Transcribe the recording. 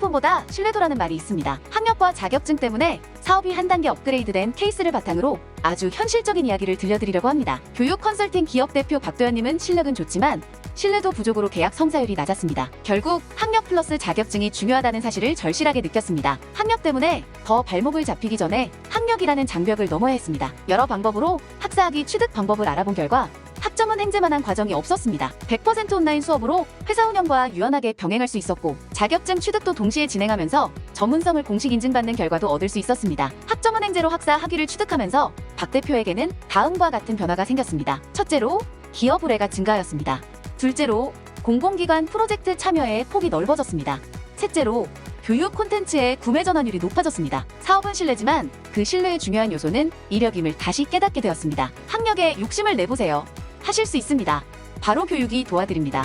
상품보다 신뢰도라는 말이 있습니다. 학력과 자격증 때문에 사업이 한 단계 업그레이드된 케이스를 바탕으로 아주 현실적인 이야기를 들려드리려고 합니다. 교육 컨설팅 기업 대표 박도현님은 실력은 좋지만 신뢰도 부족으로 계약 성사율이 낮았습니다. 결국 학력 플러스 자격증이 중요하다는 사실을 절실하게 느꼈습니다. 학력 때문에 더 발목을 잡히기 전에 학력이라는 장벽을 넘어야 했습니다. 여러 방법으로 학사학위 취득 방법을 알아본 결과 학점은 행제만한 과정이 없었습니다. 100% 온라인 수업으로 회사 운영과 유연하게 병행할 수 있었고 자격증 취득도 동시에 진행하면서 전문성을 공식 인증받는 결과도 얻을 수 있었습니다. 학점은 행제로 학사 학위를 취득하면서 박 대표에게는 다음과 같은 변화가 생겼습니다. 첫째로 기업 의뢰가 증가하였습니다. 둘째로 공공기관 프로젝트 참여의 폭이 넓어졌습니다. 셋째로 교육 콘텐츠의 구매 전환율이 높아졌습니다. 사업은 신뢰지만 그 신뢰의 중요한 요소는 이력임을 다시 깨닫게 되었습니다. 학력에 욕심을 내보세요. 하실 수 있습니다. 바로 교육이 도와드립니다.